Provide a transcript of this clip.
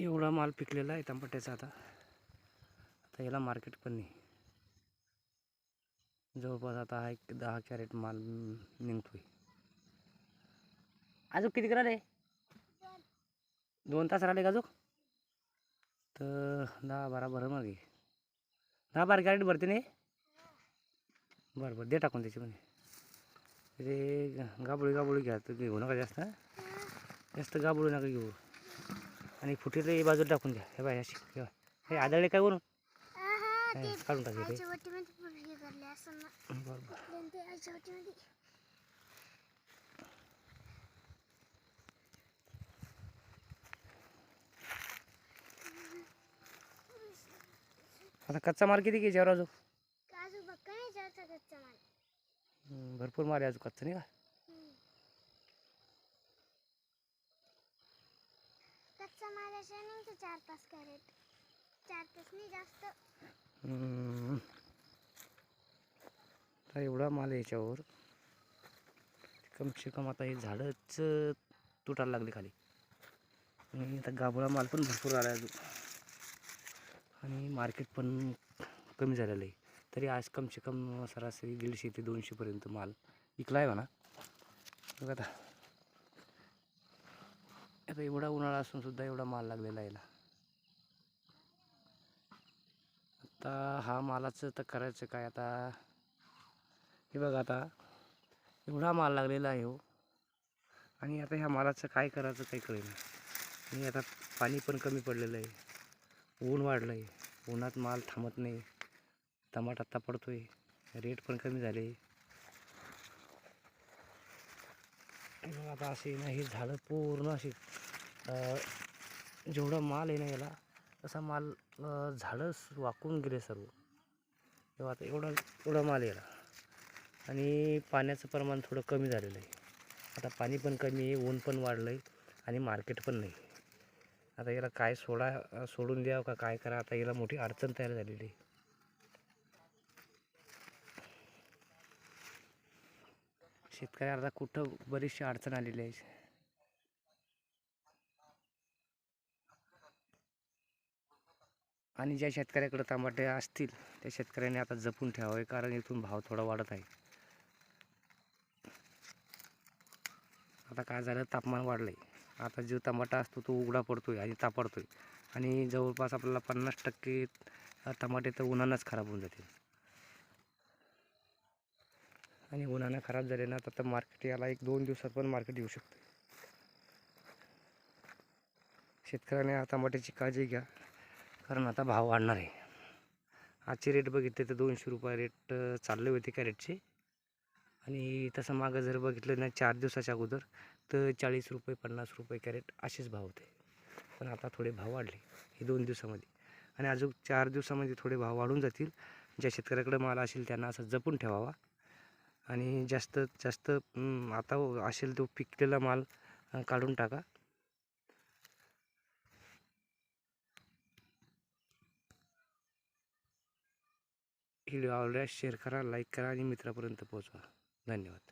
एवढा माल पिकलेला आहे तांबट्याचा आता. आता याला मार्केट पण नाही. जवळपास आता हा एक दहा कॅरेट माल निघतोय. अजून किती राहिले दोन तास राहिले का अजून तर दहा बारा बरं मग. दहा बारा कॅरेट भरते नाही? बरं बरं दे टाकून त्याची पण. ते गाबोळी गाबोळी घ्या. तर घेऊ नका जास्त जास्त गाबोळी नका घेऊ. आणि फुटे तर बाजूला टाकून द्या. हे बाय अशी हे आदळले काय वरून? हे, काढून टाक आता कच्चा माल किती घ्यायच्यावर अजून भरपूर माल आहे अजून कच्चा नाही का? कच्चा माझ्या असा चार तास कॅरेट चार पाच नाही जास्त. हम्म. आता एवढा माल आहे याच्यावर. कमसे कम आता हे झाडंच तुटायला लागले खाली. आणि आता गाभळा माल पण भरपूर आला आहे अजून. आणि मार्केट पण कमी झालेलं आहे. तरी आज कमसे कम सरासरी दीडशे ते दोनशेपर्यंत माल विकला आहे म्हणा. बघा आता. आता एवढा उन्हाळा असून सुद्धा एवढा माल लागलेला आहे याला आता हा मालाचं तर करायचं काय आता? हे बघा आता. एवढा माल लागलेला आहे हो. आणि आता ह्या मालाचं काय करायचं काही कळेना. आणि आता पाणी पण कमी पडलेलं आहे. ऊन वाढलं आहे उन्हात माल थांबत नाही. टमाटा आत्ता पडतो आहे रेट पण कमी झाले. आता असे नाही हे झाडं पूर्ण असे जेवढा माल आहे ना याला तसा माल झाडं वाकून गेले सर्व. तेव्हा आता एवढा एवढा माल याला. आणि पाण्याचं प्रमाण थोडं कमी झालेलं आहे. आता पाणी पण कमी आहे ऊन पण वाढलं आहे आणि मार्केट पण नाही. आता याला काय सोडा सोडून द्यावं का काय करा आता याला मोठी अडचण तयार झालेली आहे. शेतकऱ्याला कुठं बरीचशी अडचण आलेली आहे. आणि ज्या शेतकऱ्याकडे टमाटे असतील त्या शेतकऱ्याने आता जपून ठेवावे कारण इथून भाव थोडा वाढत आहे. आता काय झालं तापमान वाढलं आहे आता जो टमाटा असतो तो उघडा पडतोय आणि तापडतोय. आणि जवळपास आपल्याला पन्नास टक्के टमाटे तर उन्हानंच खराब होऊन जातील. आणि उन्हानं खराब झाले ना तर मार्केट याला एक दोन दिवसात पण मार्केट येऊ शकतं शेतकऱ्याने टमाट्याची काळजी घ्या. कारण आता भाव वाढणार आहे. आजचे रेट बघितले तर दोनशे रुपये रेट चालले होते कॅरेटचे आणि तसं मागं जर बघितलं ना चार दिवसाच्या अगोदर तर चाळीस रुपये पन्नास रुपये कॅरेट असेच भाव होते. पण आता थोडे भाव वाढले हे दोन दिवसामध्ये. आणि अजून चार दिवसामध्ये थोडे भाव वाढून जातील. ज्या शेतकऱ्याकडे माल असेल त्यांना असं जपून ठेवावा. आणि जास्त जास्त आता असेल तो पिकलेला माल काढून टाका. व्हिडिओ आवडल्यास शेअर करा लाईक करा आणि मित्रापर्यंत पोहोचवा. धन्यवाद.